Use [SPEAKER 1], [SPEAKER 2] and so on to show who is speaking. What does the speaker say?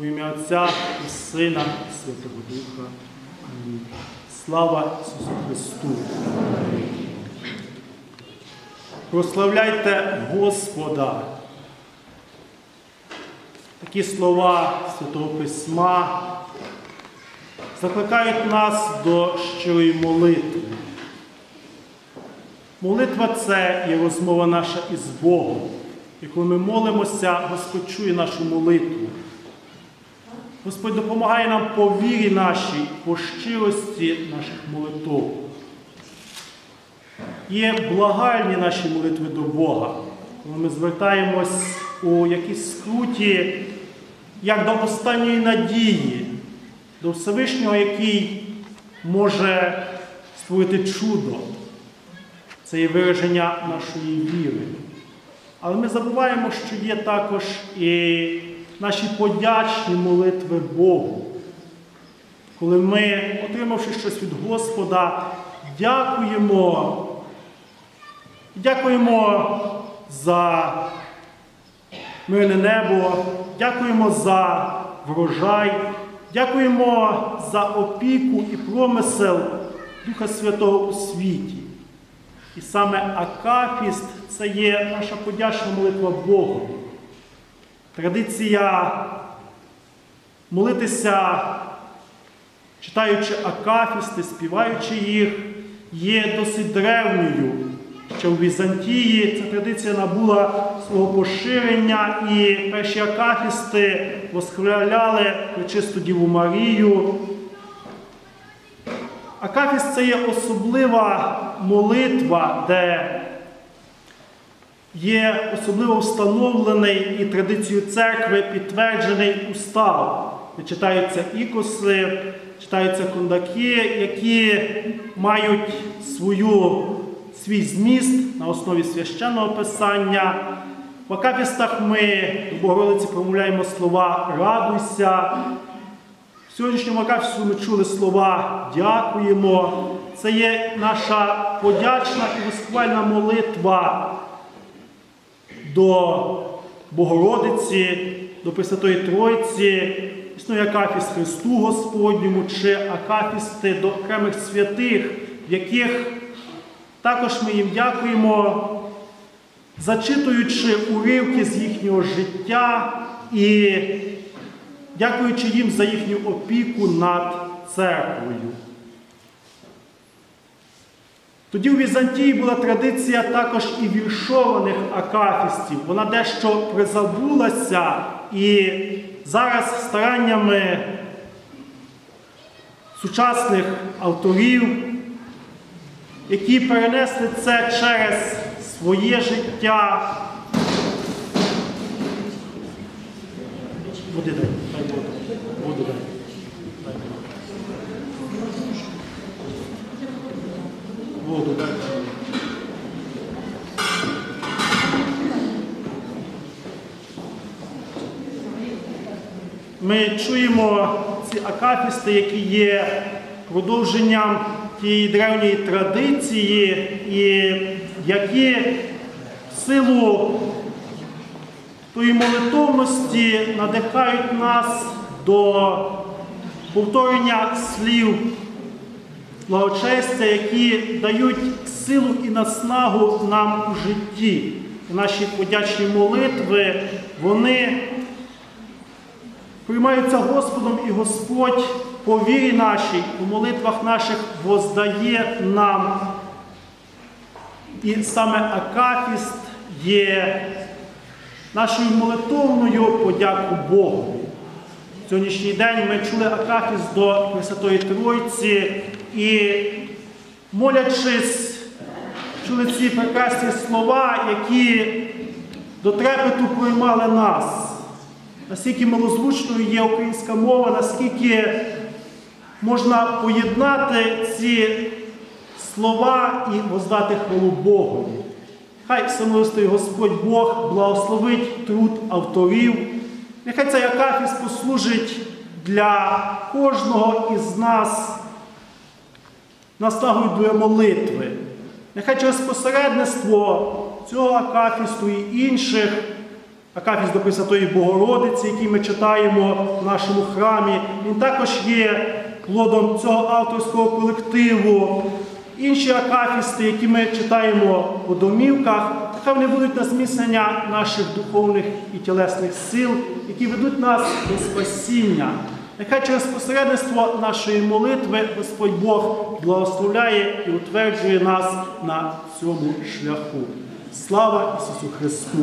[SPEAKER 1] У ім'я Отця і Сина і Святого Духа. Амінь. Слава Ісусу Христу! Прославляйте Господа! Такі слова Святого Письма закликають нас до щирої молитви. Молитва це є розмова наша із Богом. І коли ми молимося, Господь чує нашу молитву. Господь допомагає нам по вірі нашій, по щирості наших молитв. Є благальні наші молитви до Бога, коли ми звертаємось у якійсь скруті, як до останньої надії, до Всевишнього, який може створити чудо. Це є вираження нашої віри. Але ми забуваємо, що є також і наші подячні молитви Богу. Коли ми, отримавши щось від Господа, дякуємо. Дякуємо за мирне небо, дякуємо за врожай, дякуємо за опіку і промисел Духа Святого у світі. І саме Акафіст це є наша подячна молитва Богу. Традиція молитися, читаючи Акафісти, співаючи їх, є досить древньою. Ще в Візантії ця традиція набула свого поширення, і перші акафісти восхваляли чисту Діву Марію. Акафіст це є особлива молитва, де є особливо встановлений і традицією церкви підтверджений устав, читаються ікоси, читаються кондаки, які мають свою, свій зміст на основі священного писання. В Акафістах ми до Богородиці промовляємо слова Радуйся. В сьогоднішньому акафісту ми чули слова Дякуємо. Це є наша подячна і восхвальна молитва до Богородиці, до Пресвятої Тройці, існує акафіст Христу Господньому чи акафісти до окремих святих, в яких також ми їм дякуємо, зачитуючи уривки з їхнього життя і дякуючи їм за їхню опіку над церквою. Тоді у Візантії була традиція також і віршованих акафістів. Вона дещо призабулася і зараз стараннями сучасних авторів, які перенесли це через своє життя. Води дай, дай дай. Дай воду. Ми чуємо ці акафісти, які є продовженням тієї древньої традиції, і які в силу тої молитовності надихають нас до повторення слів благочестя, які дають силу і наснагу нам у житті. Наші подячні молитви, вони приймаються Господом і Господь по вірі нашій, у молитвах наших воздає нам. І саме Акафіст є нашою молитовною подяку Богу. В сьогоднішній день ми чули Акафіст до Пресвятої Тройці і, молячись, чули ці прекрасні слова, які до трепету приймали нас. Наскільки милозвучною є українська мова, наскільки можна поєднати ці слова і воздати хвалу Богу. Хай всемилостий Господь Бог благословить труд авторів. Нехай цей акафіс послужить для кожного із нас наснагою до молитви. Нехай через посередництво цього акафісту і інших Акафіст до Пресвятої Богородиці, який ми читаємо в нашому храмі. Він також є плодом цього авторського колективу. Інші акафісти, які ми читаємо у домівках, нехай вони будуть на зміцнення наших духовних і тілесних сил, які ведуть нас до спасіння. Нехай через посередництво нашої молитви Господь Бог благословляє і утверджує нас на цьому шляху. Слава Ісусу Христу!